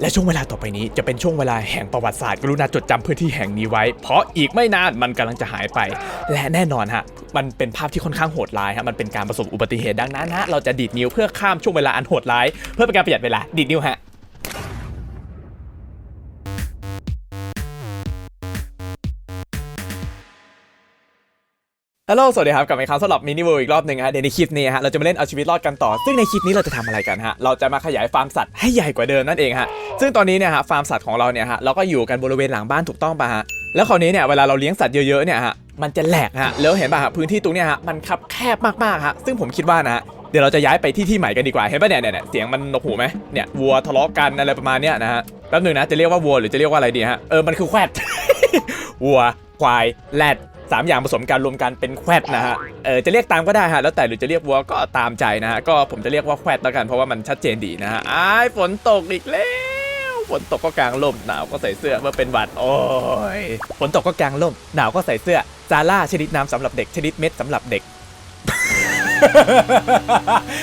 และช่วงเวลาต่อไปนี้จะเป็นช่วงเวลาแห่งประวัติศาสตร์กรุณาจดจำพื้นที่แห่งนี้ไว้ เพราะอีกไม่นานมันกำลังจะหายไป และแน่นอนฮะมันเป็นภาพที่ค่อนข้างโหดร้ายฮะมันเป็นการประสบอุบัติเหตุดังนั้นฮะเราจะดีดนิ้วเพื่อข้ามช่วงเวลาอันโหดร้าย เพื่อเป็นการประหยัดเวลาดีดนิ้วฮะ ฮัลโหล สวัสดีครับ กลับมาอีกครั้งสำหรับมินิเวิร์อีกรอบหนึ่งฮะเดี๋ยวในคลิปนี้ฮะ เราจะมาเล่นเอาชีวิตรอดกันต่อ ซึ่งในคลิปนี้เราจะทำอะไรกันฮะ เราจะมาขยายฟาร์มสัตว์ให้ใหญ่กว่าเดิมนั่นเองฮะ ซึ่งตอนนี้เนี่ยฮะ ฟาร์มสัตว์ของเราเนี่ยฮะ เราก็อยู่กันบริเวณหลังบ้านถูกต้องป่ะฮะ แล้วคราวนี้เนี่ย เวลาเราเลี้ยงสัตว์เยอะๆเนี่ยฮะ มันจะแหลกฮะ แล้วเห็นป่ะฮะ พื้นที่ตรงเนี้ยฮะ มันคับแคบมากๆฮะ ซึ่งผมคิดว่านะฮะเดี๋ยวเราจะย้ายไปที่ที่ใหม่กันดีกว่า เห็นป่ะเนี่ยเนี่ยเสียงมันนกหูไหมเนี่ยวัวทะเลาะกันอะไรประมาณเนี้ยนะฮะแป๊บหนึงนะจะเรียกว่าวัวหรือจะเรียกว่าอะไรดีฮะเออมันคือแควดวัวควายแรด สามอย่างผสมกันรวมกันเป็นแควดนะฮะ เออจะเรียกตามก็ได้ฮะ แล้วแต่หรือจะเรียกวัวก็ตามใจนะฮะ ก็ผมจะเรียกว่าแควดแล้วกันเพราะว่ามันชัดเจนดีนะฮะอ้ายฝนตกอีกแล้วฝนตกก็กลางร่มหนาวก็ใส่เสื้อเมื่อเป็นหวัดโอ้ยฝนตกก็กลางร่มหนาวก็ใส่เสื้อซาร่าชนิดน้ำสำหรับเด็กชนิดเม็ดสำหรับเด็ก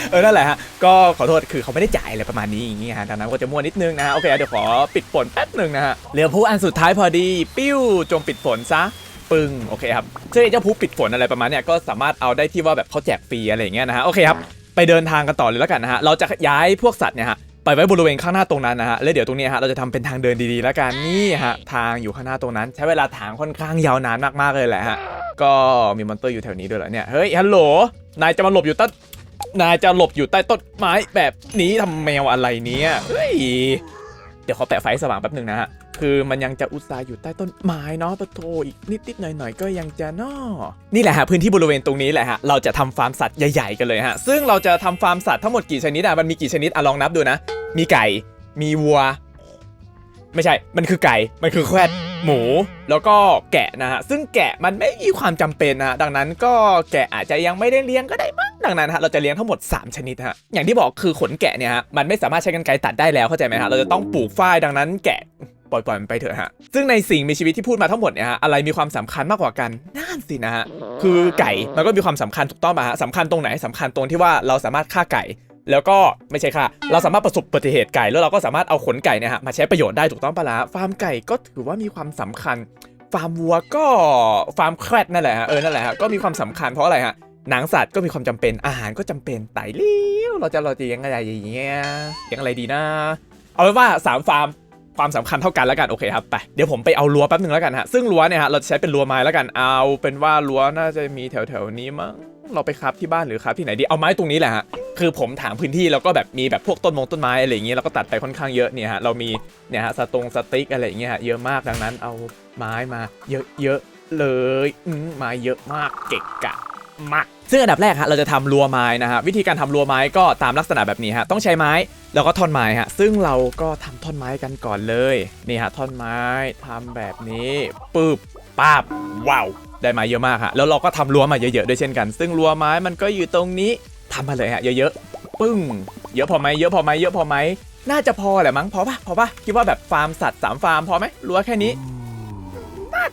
เออ นั่นแหละฮะ ก็ขอโทษ คือเขาไม่ได้จ่ายอะไรประมาณนี้อย่างงี้ฮะดังนั้นก็จะมั่วนิดนึงนะฮะ โอเค เดี๋ยวขอปิดฝนแป๊บหนึ่งนะฮะ เหลือผู้อันสุดท้ายพอดี ปิ้ว จงปิดฝนซะ ปึ้งโอเคครับซึ่งเจ้าผู้ปิดฝนอะไรประมาณเนี้ยก็สามารถเอาได้ที่ว่าแบบเขาแจกฟรีอะไรอย่างเงี้ยนะฮะโอเคครับไปเดินทางกันต่อเลยแล้วกันนะฮะเราจะย้ายพวกสัตว์เนี่ยฮะไปไว้บริเวณข้างหน้าตรงนั้นนะฮะ แล้วเดี๋ยวตรงนี้ฮะเราจะทำเป็นทางเดินดีๆ แล้วกันนี่ฮะทางอยู่ข้างหน้าตรงนั้น ใช้เวลาถางค่อนข้างยาวนานมากๆเลยแหละฮะ ก็มีมอนเตอร์อยู่แถวนี้ด้วยเหรอเนี่ย เฮ้ยฮัลโหล นายจะมาหลบอยู่ใต้นายจะหลบอยู่ใต้ต้นไม้แบบนี้ทำแมวอะไรเนี่ย เฮ้ย เดี๋ยวขอแปะไฟสว่างแป๊บหนึ่งนะฮะ คือมันยังจะอุตส่าห์อยู่ใต้ต้นไม้เนาะปะโทอีกนิดๆหน่อยๆก็ยังจะนอนี่แหละฮะพื้นที่บริเวณตรงนี้แหละฮะเราจะทำฟาร์มสัตว์ใหญ่ๆกันเลยฮะซึ่งเราจะทำฟาร์มสัตว์ทั้งหมดกี่ชนิดอะมันมีกี่ชนิดอะลองนับดูนะ มีไก่ มีวัว ไม่ใช่ มันคือไก่ มันคือแควดหมู แล้วก็แกะนะฮะซึ่งแกะมันไม่มีความจำเป็นนะฮะดังนั้นก็แกะอาจจะยังไม่ได้เลี้ยงก็ได้มั้งดังนั้นฮะเราจะเลี้ยงทั้งหมด 3 ชนิดฮะอย่างที่บอกคือขนแกะเนี่ยฮะมันไม่สามารถใช้กรรไกรตัดได้แล้วเข้าใจไหมฮะเราจะต้องปลูกฝ้ายดังนั้นแกะ ปล่อยปล่อยมันไปเถอะฮะ ซึ่งในสิ่งมีชีวิตที่พูดมาทั้งหมดเนี่ยฮะ อะไรมีความสำคัญมากกว่ากัน นั่นสินะฮะ คือไก่ มันก็มีความสำคัญถูกต้องป่ะฮะสำคัญตรงไหนสำคัญตรงที่ว่าเราสามารถฆ่าไก่ แล้วก็ไม่ใช่ค่ะ เราสามารถประสบอุบัติเหตุไก่แล้วเราก็สามารถเอาขนไก่เนี่ยฮะมาใช้ประโยชน์ได้ถูกต้องปะล่ะฟาร์มไก่ก็ถือว่ามีความสำคัญ ฟาร์มวัวก็ฟาร์มแครดนั่นแหละฮะ เออ นั่นแหละฮะ ก็มีความสำคัญเพราะอะไรฮะหนังสัตว์ก็มีความจำเป็นอาหารก็จำเป็นไต่เลี้ยวเราจะเราจะยังไรอย่างเงี้ยยังอะไรดีนะ เอาไว้ว่าสามฟาร์ม ความสำคัญเท่ากันแล้วกันโอเคครับไปเดี๋ยวผมไปเอารั้วแป๊บหนึ่งแล้วกันฮะซึ่งรั้วเนี่ยฮะเราใช้เป็นรั้วไม้แล้วกันเอาเป็นว่ารั้วน่าจะมีแถวๆนี้มั้งเราไปครับที่บ้านหรือครับที่ไหนดีเอาไม้ตรงนี้แหละฮะคือผมถามพื้นที่แล้วก็แบบมีแบบพวกต้นมงต้นไม้อะไรอย่างเงี้ยเราก็ตัดไปค่อนข้างเยอะเนี่ยฮะเรามีเนี่ยฮะสตรงสติ๊กอะไรอย่างเงี้ยฮะเยอะมากดังนั้นเอาไม้มาเยอะๆเลยอืมไม้เยอะมากเกะกะ มากซึ่งอันดับแรกฮะเราจะทำรั้วไม้นะฮะวิธีการทำรั้วไม้ก็ตามลักษณะแบบนี้ฮะต้องใช้ไม้แล้วก็ท่อนไม้ฮะซึ่งเราก็ทำท่อนไม้กันก่อนเลยนี่ฮะท่อนไม้ทำแบบนี้ปึ๊บป้าบว้าวได้ไม้เยอะมากฮะแล้วเราก็ทำรั้วมาเยอะๆด้วยเช่นกัน ซึ่งรั้วไม้มันก็อยู่ตรงนี้ทำมาเลยฮะเยอะๆปึ้ง เยอะพอไหมเยอะพอไหมเยอะพอไหมน่าจะพอแหละมั้งพอปะพอปะคิดว่าแบบฟาร์มสัตว์สามฟาร์มพอไหมรั้วแค่นี้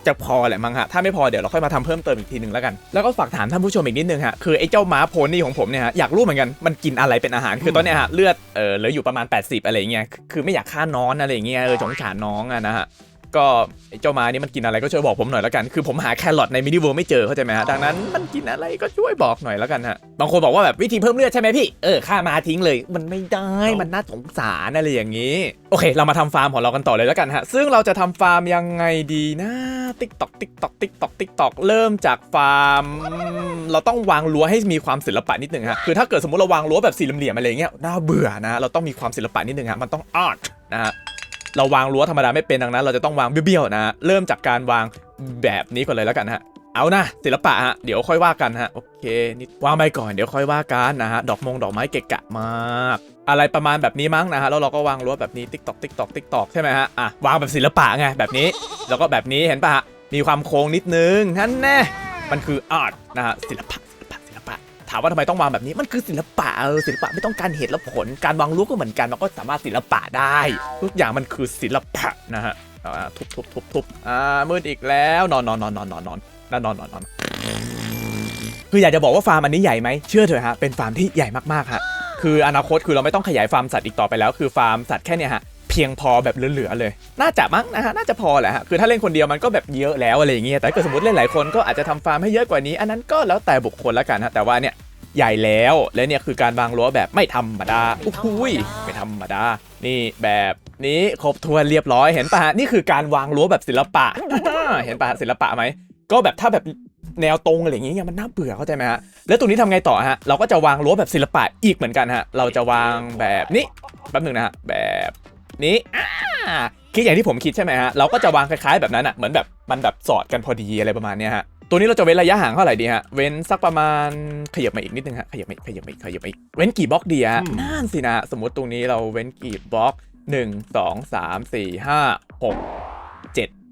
จะพอแหละมั้งฮะถ้าไม่พอเดี๋ยวเราค่อยมาทำเพิ่มเติมอีกทีหนึ่งแล้วกันแล้วก็ฝากถามท่านผู้ชมอีกนิดนึงฮะคือไอ้เจ้าม้าโพนี่ของผมเนี่ยฮะอยากรู้เหมือนกันมันกินอะไรเป็นอาหารคือตอนเนี้ยฮะเลือดเออเหลืออยู่ประมาณ 80 อะไรอย่างเงี้ยคือไม่อยากฆ่าน้องอะไรเงี้ยเออสงสารน้องอะนะฮะ ก็ไอ้เจ้าม้านี่มันกินอะไรก็ช่วยบอกผมหน่อยแล้วกัน คือผมหาแครอทในมินิเวิร์ไม่เจอเข้าใจไหมฮะ ดังนั้นมันกินอะไรก็ช่วยบอกหน่อยแล้วกันฮะ บางคนบอกว่าแบบวิธีเพิ่มเลือดใช่ไหมพี่ เออฆ่าม้าทิ้งเลย มันไม่ได้ มันน่าสงสารอะไรอย่างนี้ โอเค เรามาทำฟาร์มของเรากันต่อเลยแล้วกันฮะ ซึ่งเราจะทำฟาร์มยังไงดีนะติ๊กตอกติ๊กตอกติ๊กตอกติ๊กตอกเริ่มจากฟาร์ม เราต้องวางรั้วให้มีความศิลปะนิดนึงฮะ คือถ้าเกิดสมมติเราวางรั้วแบบสี่เหลี่ยมๆอะไรเงี้ย น่าเบื่อนะ เราต้องมีความศิลปะนิดนึงฮะ มันต้องอาร์ตนะฮะ เราวางรั้วธรรมดาไม่เป็นดังนั้น เราจะต้องวางเบี้ยวๆนะ เริ่มจากการวางแบบนี้ก่อนเลยแล้วกันฮะเอานะศิลปะฮะเดี๋ยวค่อยว่ากันฮะโอเคนี่วางไปก่อนเดี๋ยวค่อยว่ากันนะฮะดอกมงดอกไม้เกะกะมาก อะไรประมาณแบบนี้มั้งนะฮะแล้วเราก็วางรั้วแบบนี้ติ๊กตอกติ๊กตอกติ๊กตอกใช่ไหมฮะอะวางแบบศิลปะไงแบบนี้ แล้วก็แบบนี้เห็นปะฮะมีความโค้งนิดนึงนั่นแน่มันคืออาร์ตนะฮะศิลปะ ถามว่าทำไมต้องวางแบบนี้มันคือศิลปะเออศิลปะไม่ต้องการเหตุและผลการวางรั้ก็เหมือนกันมันก็สามารถศิลปะได้ ทุกอย่างมันคือศิลปะนะฮะทุบทุบทุบทุบอ่ามืดอีกแล้วนอนนอนนอนนอนนอนนอนนอนนอนนอนนอนคืออยากจะบอกว่าฟาร์มอันนี้ใหญ่ไหมเชื่อเถอะฮะเป็นฟาร์มที่ใหญ่มากๆฮะคืออนาคตคือเราไม่ต้องขยายฟาร์มสัตว์อีกต่อไปแล้ว คือฟาร์มสัตว์แค่เนี้ยฮะ เพียงพอแบบเหลือๆเลย น่าจะมั้งนะฮะ น่าจะพอแหละฮะ คือถ้าเล่นคนเดียวมันก็แบบเยอะแล้วอะไรอย่างเงี้ย แต่ถ้าเกิดสมมติเล่นหลายคนก็อาจจะทำฟาร์มให้เยอะกว่านี้ อันนั้นก็แล้วแต่บุคคลละกันฮะ แต่ว่าเนี่ยใหญ่แล้ว และเนี่ยคือการวางรั้วแบบไม่ธรรมดาอุ้ยไม่ธรรมดา นี่แบบนี้ครบถ้วนเรียบร้อย เห็นปะฮะนี่คือการวางรั้วแบบศิลปะ เห็นปะฮะศิลปะไหม ก็แบบถ้าแบบแนวตรงอะไรอย่างเงี้ยมันน่าเบื่อเข้าใจไหมฮะ แล้วตรงนี้ทำไงต่อฮะ เราก็จะวางรั้วแบบศิลปะอีกเหมือนกันฮะ เราจะวางแบบนี้ แป๊บหนึงนะฮะ แบบ นี้อ่าคิดอย่างที่ผมคิดใช่ไหมฮะเราก็จะวางคล้ายๆแบบนั้นอะเหมือนแบบมันแบบสอดกันพอดีอะไรประมาณเนี้ยฮะตัวนี้เราจะเว้นระยะห่างเท่าไหร่ดีฮะ เว้นสักประมาณขยับมาอีกนิดนึงฮะ ขยับมาอีกขยับมาอีกขยับมาอีก เว้นกี่บล็อกดีฮะนั่นสินะ สมมติตรงนี้เราเว้นกี่บล็อกหนึ่งสองสามสี่ห้าหก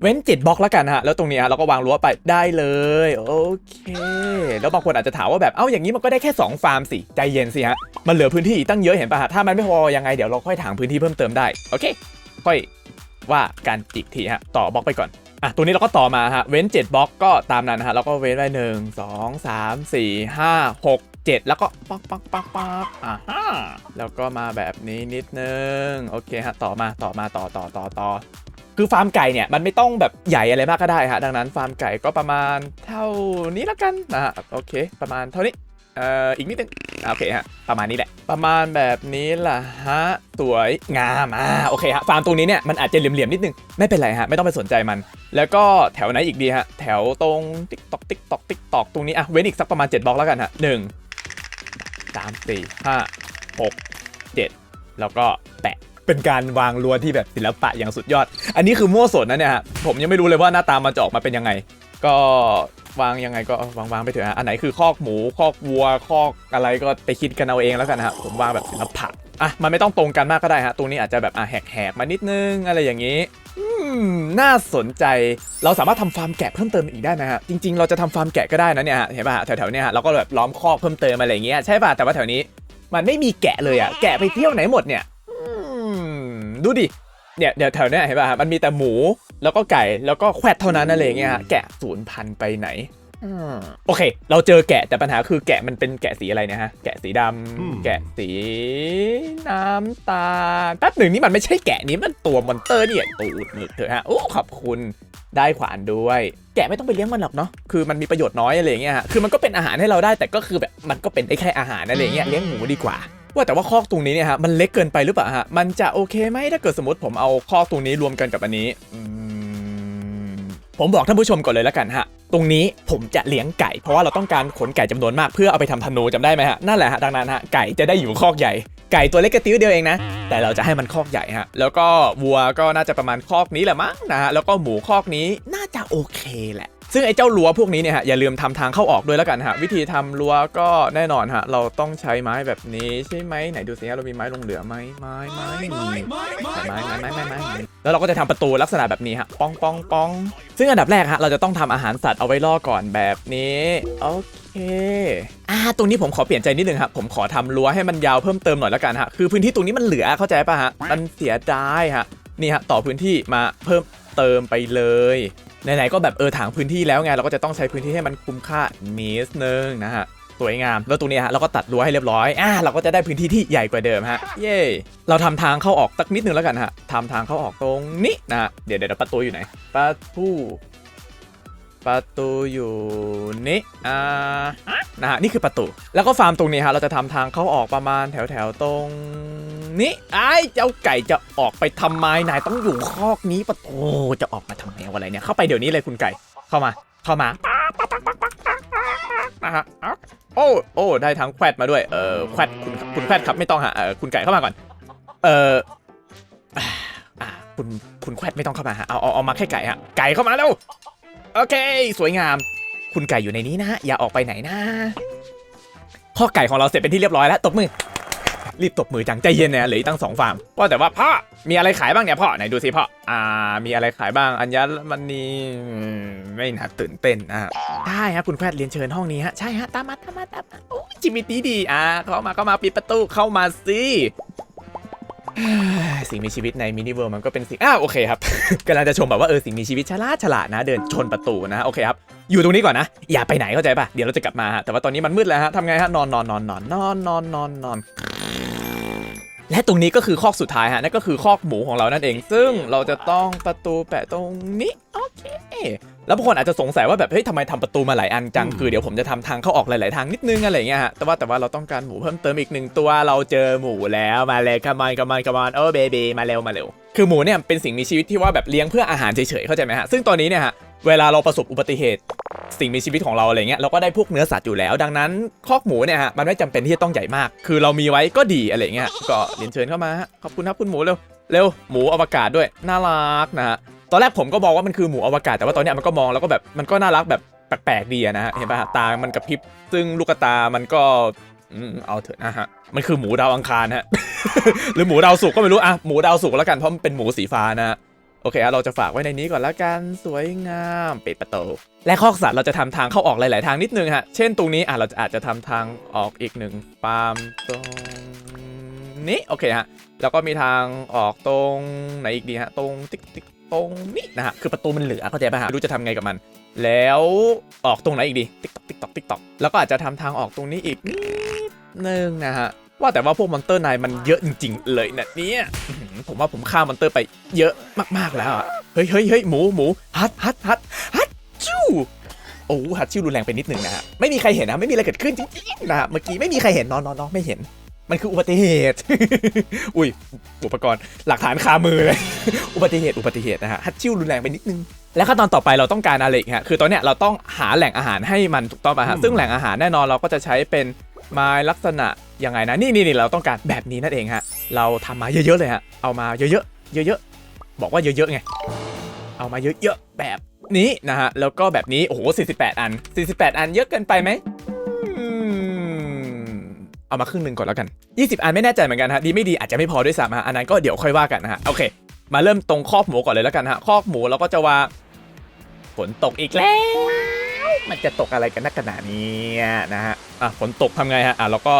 เว้นเจ็ดบล็อกแล้วกันฮะ แล้วตรงนี้ฮะเราก็วางรั้วไปได้เลย โอเค แล้วบางคนอาจจะถามว่าแบบ เอ้า อย่างนี้มันก็ได้แค่ 2 ฟาร์มสิ ใจเย็นสิฮะ มันเหลือพื้นที่อีกตั้งเยอะเห็นป่ะฮะ ถ้ามันไม่พอยังไงเดี๋ยวเราค่อยถางพื้นที่เพิ่มเติมได้ โอเค ค่อยว่าการอีกทีฮะ ต่อบล็อกไปก่อน อะ ตัวนี้เราก็ต่อมาฮะ เว้น 7 บล็อกก็ตามนั้นฮะแล้วก็เว้นไว้หนึ่งสองสามสี่ห้าหกเจ็ดแล้วก็ปักปักปักปักอ่าฮะแล้วก็มาแบบนี้นิดนึง โอเคฮะ ต่อมา ต่อมา ต่อต่อต่อต่อ คือฟาร์มไก่เนี่ยมันไม่ต้องแบบใหญ่อะไรมากก็ได้ฮะดังนั้นฟาร์มไก่ก็ประมาณเท่านี้ละกันนะฮะโอเค ประมาณเท่านี้เอ่ออีกนิดนึงโอเคฮะประมาณนี้แหละ ประมาณแบบนี้ล่ะฮะสวยงามอ่าโอเคฮะฟาร์มตรงนี้เนี่ยมันอาจจะเหลี่ยมๆนิดนึงไม่เป็นไรฮะไม่ต้องไปสนใจมัน แล้วก็แถวไหนอีกดีฮะแถวตรงติ๊กตอกติ๊กตอกติ๊กตอกตรงนี้อะเว้นอีกสักประมาณ 7บล็อกแล้วกันฮะหนึ่งสามสี่ห้าหกเจ็ดแล้วก็แปะ เป็นการวางรั้วที่แบบศิลปะอย่างสุดยอด อันนี้คือมั่วสนนะเนี่ยฮะผมยังไม่รู้เลยว่าหน้าตามันจะออกมาเป็นยังไง ก็วางยังไงก็วางวางไปเถอะฮะอันไหนคือคอกหมูคอกวัวคอกอะไรก็ไปคิดกันเอาเองแล้วกันฮะผมวางแบบศิลปะอะมันไม่ต้องตรงกันมากก็ได้ฮะตรงนี้อาจจะแบบอะแหกๆมานิดนึงอะไรอย่างนี้อืมน่าสนใจ เราสามารถทำฟาร์มแกะเพิ่มเติมอีกได้นะฮะ จริงๆ เราจะทำฟาร์มแกะก็ได้นะเนี่ยฮะ เห็นป่ะแถวๆเนี่ยฮะ เราก็แบบล้อมคอกเพิ่มเติมอะไรอย่างเงี้ย ใช่ป่ะ แต่ว่าแถวนี้ มันไม่มีแกะเลยอะ แกะไปเที่ยวไหนหมดเนี่ย ดูดิเนี่ยเดี๋ยวแถวเนี้ยเห็นป่ะฮะมันมีแต่หมูแล้วก็ไก่แล้วก็แควดเท่านั้นอะไรอย่างเงี้ยฮะแกะสูญพันธุ์ไปไหนอืมโอเค เราเจอแกะแต่ปัญหาคือแกะมันเป็นแกะสีอะไรเนะฮะ แกะสีดำอืมแกะสีน้ำตาลแป๊บหนึ่งนี่มันไม่ใช่แกะนี้มันตัวมอนเตอร์เนี่ยตูดหมึกเถอะฮะโอ้ขอบคุณได้ขวานด้วย แกะไม่ต้องไปเลี้ยงมันหรอกเนาะคือมันมีประโยชน์น้อยอะไรอย่างเงี้ยฮะคือมันก็เป็นอาหารให้เราได้แต่ก็คือแบบมันก็เป็นได้แค่อาหารอะไรอย่างเงี้ยเลี้ยงหมูดีกว่า ว่าแต่ว่าคอกตรงนี้เนี่ยฮะมันเล็กเกินไปหรือเปล่าฮะมันจะโอเคไหมถ้าเกิดสมมติผมเอาคอกตรงนี้รวมกันกับอันนี้ผมบอกท่านผู้ชมก่อนเลยแล้วกันฮะ ตรงนี้ผมจะเลี้ยงไก่ เพราะว่าเราต้องการขนไก่จำนวนมากเพื่อเอาไปทำธนูจำได้ไหมฮะ นั่นแหละฮะ ดังนั้นฮะ ไก่จะได้อยู่คอกใหญ่ ไก่ตัวเล็กกระติ้วเดียวเองนะ แต่เราจะให้มันคอกใหญ่ฮะ แล้วก็วัวก็น่าจะประมาณคอกนี้แหละมั้งนะฮะ แล้วก็หมูคอกนี้น่าจะโอเคแหละ ซึ่งไอ้เจ้ารั้วพวกนี้เนี่ยฮะอย่าลืมทำทางเข้าออกด้วยแล้วกันฮะวิธีทำรั้วก็แน่นอนฮะเราต้องใช้ไม้แบบนี้ใช่ไหมไหนดูสิฮะเรามีไม้ลงเหลือไหมไม้ไม้มีไม้ไม้ไม้ไม้ไม้ไม้แล้วเราก็จะทำประตูลักษณะแบบนี้ฮะป้องป้องป้องซึ่งอันดับแรกฮะเราจะต้องทำอาหารสัตว์เอาไว้ล่อก่อนแบบนี้โอเคอ่าตรงนี้ผมขอเปลี่ยนใจนิดนึงครับผมขอทำรั้วให้มันยาวเพิ่มเติมหน่อยแล้วกันฮะคือพื้นที่ตรงนี้มันเหลือเข้าใจป่ะฮะมันเสียดายฮะนี่ฮะต่อพื้นที่มาเพิ่มเติมไปเลย ไหนๆก็แบบเออถางพื้นที่แล้วไงเราก็จะต้องใช้พื้นที่ให้มันคุ้มค่านิดนึงนะฮะสวยงาม แล้วตรงนี้ฮะเราก็ตัดรั้วให้เรียบร้อยอ่าเราก็จะได้พื้นที่ที่ใหญ่กว่าเดิมฮะเย่เราทำทางเข้าออกสักนิดนึงแล้วกันฮะทำทางเข้าออกตรงนี้นะฮะเดี๋ยวเดี๋ยวประตูอยู่ไหนประตู ประตูอยู่นี่อ่านะฮะนี่คือประตู แล้วก็ฟาร์มตรงนี้ฮะเราจะทำทางเข้าออกประมาณแถวแถวตรงนี้ไอ้เจ้าไก่จะออกไปทำไมนายต้องอยู่คอกนี้ประตูจะออกมาทำแนวอะไรเนี่ยเข้าไปเดี๋ยวนี้เลยคุณไก่เข้ามา เข้ามานะฮะโอ้โอ้ได้ทั้งแควดมาด้วยเออแควดคุณคุณแควดครับไม่ต้องฮะเออคุณไก่เข้ามาก่อน เอออ่าอ่าคุณคุณแควดไม่ต้องเข้ามาฮะเอาเอาเอามาแค่ไก่ฮะไก่เข้ามาแล้ว โอเค สวยงาม คุณไก่อยู่ในนี้นะฮะ อย่าออกไปไหนนะ ข้อไก่ของเราเสร็จเป็นที่เรียบร้อยแล้ว ตบมือ รีบตบมือจังใจเย็นนี่ยเหลืออีกตั้งสองฟาร์มว่าแต่ว่าพ่อ มีอะไรขายบ้างเนี่ยพ่อ ไหนดูสิพ่อ อ่า มีอะไรขายบ้าง อัญญมันนี่ไม่น่าตื่นเต้นอะได้ฮะคุณแพทย์เรียนเชิญห้องนี้ฮะ ใช่ฮะ ตามมาตามมาตามมาโอ้ยชีวิตดีดี อะเข้ามาเข้ามาปิดประตูเข้ามาสิ สิ่งมีชีวิตในมินิเวิร์มันก็เป็นสิ่งอ้าวโอเคครับกำลังจะชมแบบว่าเออสิ่งมีชีวิตฉลาดฉลาดนะ เดินชนประตูนะโอเคครับอยู่ตรงนี้ก่อนนะ อย่าไปไหนเข้าใจป่ะเดี๋ยวเราจะกลับมาฮะแต่ว่าตอนนี้มันมืดแล้วฮะทำไงฮะนอนนอนนอนนอนนอนนอนนอนนอน และและตรงนี้ก็คือคอกสุดท้ายฮะนั่นก็คือคอกหมูของเรานั่นเอง ซึ่งเราจะต้องประตูแปะตรงนี้โอเคแล้วบางคนอาจจะสงสัยว่าแบบเฮ้ยทำไมทำประตูมาหลายอันจังคือเดี๋ยวผมจะทำทางเข้าออกหลาย ๆ ทางนิดนึงอะไรอย่างเงี้ยฮะแต่ว่าแต่ว่าเราต้องการหมูเพิ่มเติมอีกหนึ่งตัวเราเจอหมูแล้วมาเลย come on come on come on โอ้เบบีมาเร็วมาเร็วคือหมูเนี่ยเป็นสิ่งมีชีวิตที่ว่าแบบเลี้ยงเพื่ออาหารเฉย ๆ เข้าใจไหมฮะซึ่งตอนนี้เนี่ยฮะเวลาเราประสบอุบัติเหตุ สิ่งมีชีวิตของเราอะไรเงี้ยเราก็ได้พวกเนื้อสัตว์อยู่แล้ว ดังนั้นคอกหมูเนี่ยฮะมันไม่จำเป็นที่จะต้องใหญ่มาก คือเรามีไว้ก็ดีอะไรเงี้ยก็เรียนเชิญเข้ามาฮะขอบคุณครับคุณหมูเร็วเร็วหมูอวกาศด้วยน่ารักนะฮะตอนแรกผมก็มองว่ามันคือหมูอวกาศแต่ว่าตอนเนี้ยมันก็มองแล้วก็แบบมันก็น่ารักแบบแปลกๆดีนะฮะเห็นป่ะตา มันกระพริบซึ่งลูกตามันก็อืมเอาเถอะนะฮะมันคือหมูดาวอังคารฮะหรือหมูดาวศุกก็ไม่รู้อะหมูดาวศุกแล้วกันเพราะมันเป็นหมูสีฟ้านะฮะ อเคอะเราจะฝากไว้ในนี้ก่อนละกันสวยงามปิดประตูและคอกสัตว์เราจะทำทางเข้าออกหลาย ๆ ทางนิดนึงฮะเช่นตรงนี้อะเราจะอาจจะทำทางออกอีกหนึ่งปาล์มตรงนี้โอเคฮะแล้วก็มีทางออกตรงไหนอีกดีฮะตรงติ๊กติ๊กตรงนี้นะฮะคือประตูมันเหลือเข้าใจป่ะฮะไม่รู้จะทำไงกับมัน แล้วออกตรงไหนอีกดีติ๊กตอกติ๊กตอกติ๊กตอกแล้วก็อาจจะทำทางออกตรงนี้อีกนิดนึงนะฮะ ว่าแต่ว่าพวกมอนเตอร์นายมันเยอะจริง ๆ เลยนะเนี่ยผมว่าผมฆ่ามอนเตอร์ไปเยอะมากๆแล้วอะเฮ้ยเฮ้ยเฮ้ยหมูหมูฮัทฮัทฮัทฮัทจู้โอ้ฮัทชิวรุนแรงไปนิดนึงนะฮะไม่มีใครเห็นนะไม่มีอะไรเกิดขึ้นจริงๆนะเมื่อกี้ไม่มีใครเห็นนอนนอนนอนไม่เห็น มันคืออุบัติเหตุ อุ้ยอุปกรณ์หลักฐานคามือเลยอุบัติเหตุอุบัติเหตุนะฮะฮัตชิวรุนแรงไปนิดนึงและขั้นตอนต่อไปเราต้องการอะไรอีกฮะคือตอนเนี้ยเราต้องหาแหล่งอาหารให้มันถูกต้องป่ะฮะซึ่งแหล่งอาหารแน่นอนเราก็จะใช้เป็นไม้ลักษณะ ยังไงนะนี่นี่นี่เราต้องการแบบนี้นั่นเองฮะเราทำมาเยอะๆเลยฮะเอามาเยอะๆเยอะๆบอกว่าเยอะๆไงเอามาเยอะๆแบบนี้นะฮะแล้วก็แบบนี้โอ้โห48 อัน 48 อันเยอะเกินไปไหมเอามาครึ่งหนึ่งก่อนแล้วกัน 20 อันไม่แน่ใจเหมือนกันฮะดีไม่ดีอาจจะไม่พอด้วยซ้ำฮะอันนั้นก็เดี๋ยวค่อยว่ากันนะฮะโอเค มาเริ่มตรงคอกหมูก่อนเลยแล้วกันฮะคอกหมูเราก็จะวาฝนตกอีกแล้ว มันจะตกอะไรกันนักกันหนาเนี้นะฮะอะฝนตกทำไงฮะอะเราก็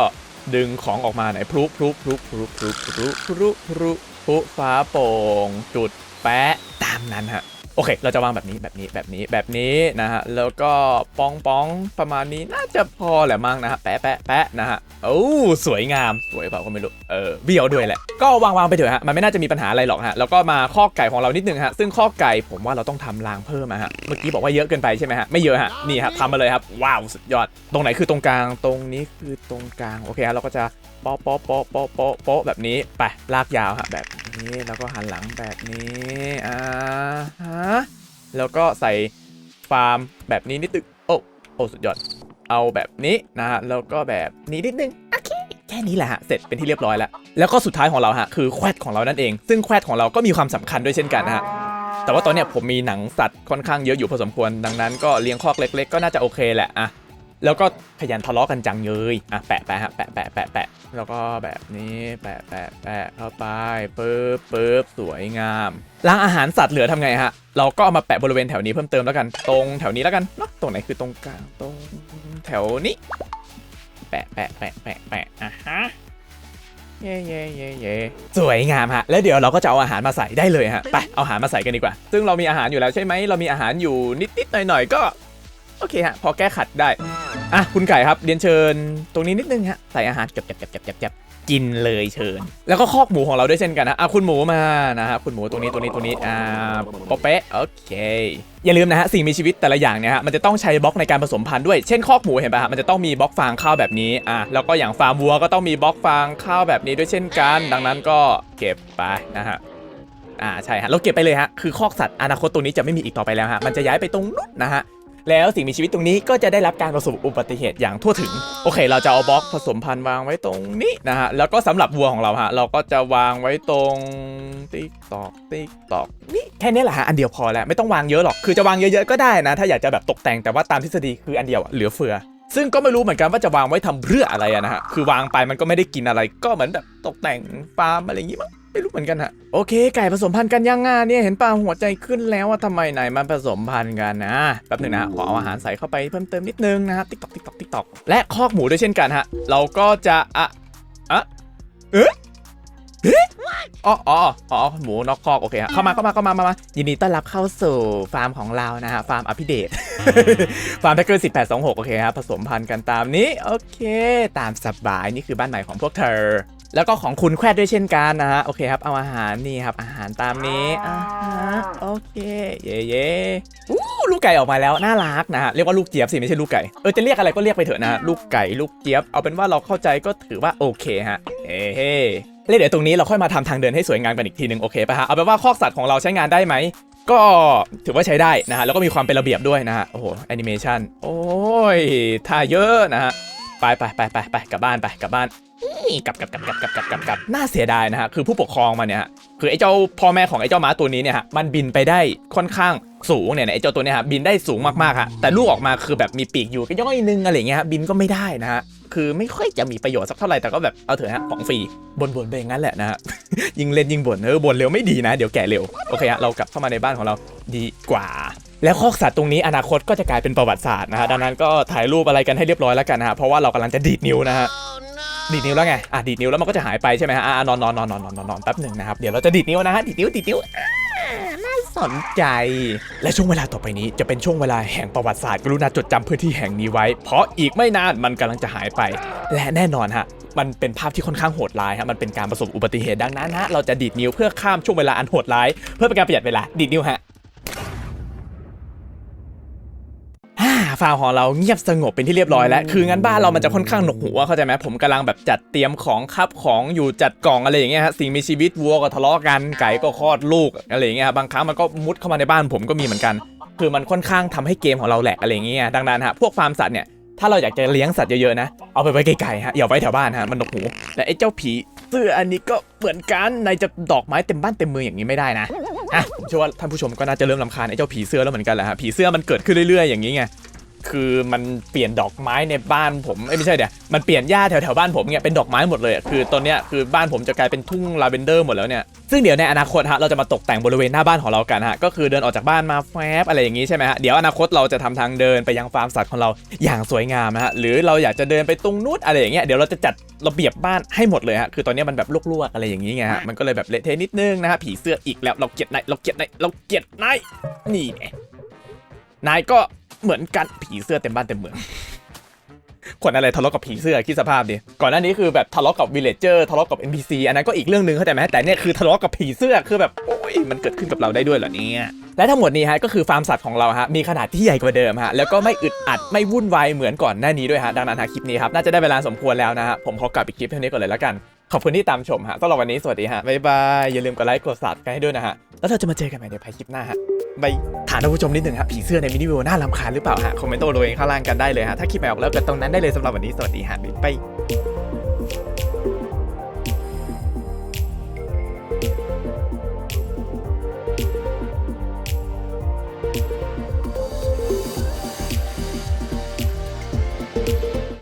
ดึงของออกมาไหนพลุพลุพลุพลุพลุพลุพลุพลุพลุฟ้าโป่งจุดแปะตามนั้นฮะ โอเค เราจะวางแบบนี้แบบนี้แบบนี้แบบนี้นะฮะ แล้วก็ปองปองประมาณนี้น่าจะพอแหละมั้งนะฮะ แปะแปะแปะนะฮะ โอ้สวยงาม สวยเปล่าก็ไม่รู้ เออเบี้ยวด้วยแหละ ก็วางวางไปเถอะฮะ มันไม่น่าจะมีปัญหาอะไรหรอกฮะ แล้วก็มาข้อไก่ของเรานิดนึงฮะ ซึ่งข้อไก่ผมว่าเราต้องทำรางเพิ่มอะฮะ เมื่อกี้บอกว่าเยอะเกินไปใช่ไหมฮะ ไม่เยอะฮะ นี่ฮะทำมาเลยครับ ว้าวสุดยอด ตรงไหนคือตรงกลาง ตรงนี้คือตรงกลาง โอเคฮะ เราก็จะโป๊ะโป๊ะโป๊ะโป๊ะโป๊ะโป๊ะแบบนี้ ไป ลากยาวฮะ แบบนี้ แล้วก็หันหลังแบบนี้ อ่าฮะแล้วก็ใส่ฟาร์มแบบนี้นิดนึงโอ้โอ้สุดยอด เอาแบบนี้นะฮะแล้วก็แบบนี้นิดนึงโอเคแค่นี้แหละฮะเสร็จเป็นที่เรียบร้อยแล้ว แล้วก็สุดท้ายของเราฮะคือแควดของเรานั่นเอง ซึ่งแควดของเราก็มีความสำคัญด้วยเช่นกันนะฮะแต่ว่าตอนเนี้ยผมมีหนังสัตว์ค่อนข้างเยอะอยู่พอสมควรดังนั้นก็เลี้ยงคอกเล็ก ๆ ก็น่าจะโอเคแหละอะ แล้วก็ขยันทะเลาะกันจังเยยอะแปะแปะฮะแปะแปะแปะแปะแล้วก็แบบนี้แปะแปะแปะเข้าไปปึ๊บปึ๊บสวยงามล้างอาหารสัตว์เหลือทำไงฮะ เราก็เอามาแปะบริเวณแถวนี้เพิ่มเติมแล้วกัน ตรงแถวนี้แล้วกันเนาะตรงไหนคือตรงกลางตรงแถวนี้ แปะแปะแปะแปะแปะอะฮะเย่เย่เย่เย่สวยงามฮะ แล้วเดี๋ยวเราก็จะเอาอาหารมาใส่ได้เลยฮะ ไป เอาอาหารมาใส่กันดีกว่า ซึ่งเรามีอาหารอยู่แล้วใช่ไหม เรามีอาหารอยู่นิดๆหน่อยๆก็ โอเคฮะ พอแก้ขัดได้ อะ คุณไก่ครับ เรียนเชิญตรงนี้นิดนึงฮะ ใส่อาหารจับจับจับจับจับจับกินเลยเชิญ แล้วก็คอกหมูของเราด้วยเช่นกันนะอะคุณหมูมานะฮะคุณหมูตรงนี้ตรงนี้ตรงนี้อ่าโปะเป๊ะโอเค อย่าลืมนะฮะสิ่งมีชีวิตแต่ละอย่างเนี่ยฮะมันจะต้องใช้บล็อกในการผสมพันธุ์ด้วยเช่นคอกหมูเห็นป่ะฮะมันจะต้องมีบล็อกฟางข้าวแบบนี้อะแล้วก็อย่างฟาร์มวัวก็ต้องมีบล็อกฟางข้าวแบบนี้ด้วยเช่นกัน ดังนั้นก็เก็บไปนะฮะอ่าใช่ฮะเราเก็บไปเลยฮะคือคอกสัตว์อนาคตตัวนี้จะไม่มีอีกต่อไปแล้วฮะมันจะย้ายไปตรงนู้นนะฮะ แล้วสิ่งมีชีวิตตรงนี้ก็จะได้รับการประสบอุบัติเหตุอย่างทั่วถึง โอเค เราจะเอาบล็อกผสมพันธุ์วางไว้ตรงนี้นะฮะ แล้วก็สำหรับวัวของเราฮะ เราก็จะวางไว้ตรงติ๊กตอกติ๊กตอกนี่แค่นี้แหละฮะ อันเดียวพอแล้ว ไม่ต้องวางเยอะหรอก คือจะวางเยอะๆก็ได้นะ ถ้าอยากจะแบบตกแต่ง แต่ว่าตามทฤษฎีคืออันเดียวอะเหลือเฟือซึ่งก็ไม่รู้เหมือนกันว่าจะวางไว้ทำเพื่ออะไรนะฮะ คือวางไปมันก็ไม่ได้กินอะไร ก็เหมือนแบบตกแต่งฟาร์มอะไรอย่างงี้มั้ง ไม่รู้เหมือนกันฮะโอเคไก่ผสมพันธุ์กันยังงาเนี่ยเห็นป่าหัวใจขึ้นแล้วว่าทำไมไหนมันผสมพันธุ์กันนะแป๊บหนึ่งนะขอเอาอาหารใส่เข้าไปเพิ่มเติมนิดนึงนะฮะติ๊กตอกติ๊กตอกติ๊กตอกและคอกหมูด้วยเช่นกันฮะเราก็จะอะอะเอ๊ะเอ๊ะอ๋ออ๋ออ๋อหมูนอกคอกโอเคฮะเข้ามาเข้ามาเข้ามามามายินดีต้อนรับเข้าสู่ฟาร์มของเรานะฮะฟาร์มอภิเดช ฟาร์มแท็กเกอร์1826โอเคครับผสมพันธุ์กันตามนี้ โอเค ตามสบายนี่คือบ้านใหม่ของพวกเธอ แล้วก็ของคุณแควดด้วยเช่นกันนะฮะโอเคครับเอาอาหารนี่ครับอาหารตามนี้อ่าฮะโอเคเย่เย่อู้ลูกไก่ออกมาแล้วน่ารักนะฮะเรียกว่าลูกเจี๊ยบสิไม่ใช่ลูกไก่เออจะเรียกอะไรก็เรียกไปเถอะนะฮะลูกไก่ลูกเจี๊ยบเอาเป็นว่าเราเข้าใจก็ถือว่าโอเคฮะเฮ้เฮ้แล้วเดี๋ยวตรงนี้เราค่อยมาทำทางเดินให้สวยงามกันอีกทีหนึ่งโอเคป่ะฮะเอาเป็นว่าคอกสัตว์ของเราใช้งานได้ไหมก็ถือว่าใช้ได้นะฮะแล้วก็มีความเป็นระเบียบด้วยนะฮะโอ้โหแอนิเมชันโอ้ยท่าเยอะนะฮะ ไปไปไปไปไปกลับบ้านไปกลับบ้านนี่กลับกลับกลับกลับกลับกลับกลับกลับน่าเสียดายนะฮะคือผู้ปกครองมันเนี่ยฮะคือไอ้เจ้าพ่อแม่ของไอ้เจ้าม้าตัวนี้เนี่ยฮะมันบินไปได้ค่อนข้างสูงเนี่ยไอ้เจ้าตัวเนี้ยฮะบินได้สูงมากๆฮะแต่ลูกออกมาคือแบบมีปีกอยู่ก็ย่อยนึงอะไรเงี้ยฮะบินก็ไม่ได้นะฮะคือไม่ค่อยจะมีประโยชน์สักเท่าไหร่แต่ก็แบบเอาเถอะฮะของฟรีบ่นๆไปงนั้นแหละนะฮะยิงเล่นยิงบ่นเออบ่นเร็วไม่ดีนะ เดี๋ยวแก่เร็วโอเคฮะเรากลับเข้ามาในบ้านของเราดีกว่า แล้วคอกสัตว์ตรงนี้อนาคตก็จะกลายเป็นประวัติศาสตร์นะฮะดังนั้นก็ถ่ายรูปอะไรกันให้เรียบร้อยแล้วกันนะฮะเพราะว่าเรากำลังจะดีดนิ้วนะฮะดีดนิ้วแล้วไงอะดีดนิ้วแล้วมันก็จะหายไปใช่ไหมฮะอะนอนนอนนอนนอนนอนนอนนอนแป๊บหนึ่งนะครับเดี๋ยวเราจะดีดนิ้วนะฮะดีดนิ้วดีดนิ้วอ่าน่าสนใจ และช่วงเวลาต่อไปนี้จะเป็นช่วงเวลาแห่งประวัติศาสตร์กรุณาจดจำพื้นที่แห่งนี้ไว้ เพราะอีกไม่นานมันกำลังจะหายไป และแน่นอนฮะมันเป็นภาพที่ค่อนข้างโหดร้ายฮะมันเป็นการประสบอุบัติเหตุดังนั้นฮะเราจะดีดนิ้วเพื่อข้ามช่วงเวลาอันโหดร้าย เพื่อเป็นการประหยัดเวลาดีดนิ้วฮะ ฟาร์มของเราเงียบสงบเป็นที่เรียบร้อยแล้ว คืองั้นบ้านเรามันจะค่อนข้างหนวกหูอะเข้าใจไหมผมกำลังแบบจัดเตรียมของคับของอยู่จัดกล่องอะไรอย่างเงี้ยฮะสิ่งมีชีวิตวัวก็ทะเลาะกันไก่ก็คลอดลูกอะไรอย่างเงี้ยฮะบางครั้งมันก็มุดเข้ามาในบ้านผมก็มีเหมือนกัน คือมันค่อนข้างทำให้เกมของเราแหลกอะไรอย่างเงี้ยดังนั้นฮะพวกฟาร์มสัตว์เนี่ยถ้าเราอยากจะเลี้ยงสัตว์เยอะๆนะ เอาไปไว้ไกลๆฮะอย่าไว้แถวบ้านฮะมันหนวกหูและไอ้เจ้าผีเสื้ออันนี้ก็เหมือนกันนายจะดอกไม้เต็มบ้านเต็มเมืองอย่างนี้ไม่ได้นะอะผมเชื่อว่าท่านผู้ชมก็น่าจะเริ่มลำคาญไอ้เจ้าผีเสื้อแล้วเหมือนกันแหละฮะผีเสื้อมันเกิดขึ้นเรื่อยๆอย่างนี้ไง คือมันเปลี่ยนดอกไม้ในบ้านผมเอ้ยไม่ใช่เดี๋ยวมันเปลี่ยนหญ้าแถวแถวๆบ้านผมเนี่ยเป็นดอกไม้หมดเลยอะคือตอนเนี้ยคือบ้านผมจะกลายเป็นทุ่งลาเวนเดอร์หมดแล้วเนี่ยซึ่งเดี๋ยวในอนาคตฮะเราจะมาตกแต่งบริเวณหน้าบ้านของเรากันฮะก็คือเดินออกจากบ้านมาแฟบอะไรอย่างงี้ใช่ไหมฮะเดี๋ยวอนาคตเราจะทำทางเดินไปยังฟาร์มสัตว์ของเราอย่างสวยงามนะฮะหรือเราอยากจะเดินไปตรงนู้นอะไรอย่างเงี้ยเดี๋ยวเราจะจัดระเบียบบ้านให้หมดเลยฮะคือตอนเนี้ยมันแบบลวกๆอะไรอย่างงี้ไงฮะมันก็เลยแบบเละเทะนิดนึงนะฮะผีเสื้ออีกแล้วเราเกลียดนายเราเกลียดนายเราเกลียดนายนี่ไงนายก็ เหมือนกันผีเสื้อเต็มบ้านเต็มเมืองคนอะไรทะเลาะกับผีเสื้อคิดสภาพดิ ก่อนหน้านี้คือแบบทะเลาะกับวิลเลจเจอร์ทะเลาะกับ NPC อันนั้นก็อีกเรื่องหนึ่งเข้าใจไหมแต่เนี่ยคือทะเลาะกับผีเสื้อคือแบบโอ้ยมันเกิดขึ้นกับเราได้ด้วยเหรอเนี่ยและทั้งหมดนี้ฮะก็คือฟาร์มสัตว์ของเราฮะมีขนาดที่ใหญ่กว่าเดิมฮะแล้วก็ไม่อึดอัดไม่วุ่นวายเหมือนก่อนหน้านี้ด้วยฮะดังนั้นฮะคลิปนี้ครับน่าจะได้เวลาสมควรแล้วนะฮะผมขอกลับอีกคลิปเท่านี้ก่อนเลยแล้วกันขอบคุณที่ตามชมฮะสำหรับวันนี้สวัสดีฮะบ๊ายบายอย่าลืมกดไลค์กดซับกันให้ด้วยนะฮะแล้วเราจะมาเจอกันใหม่ในภายคลิปหน้าฮะ ไปถามท่านผู้ชมนิดหนึ่งครับผีเสื้อในมินิวิวน่ารำคาญหรือเปล่าฮะคอมเมนต์ตัวเองข้างล่างกันได้เลยฮะถ้าคิดไม่ออกแล้วก็ตรงนั้นได้เลยสำหรับวันนี้สวัสดีฮะบ๊ายบาย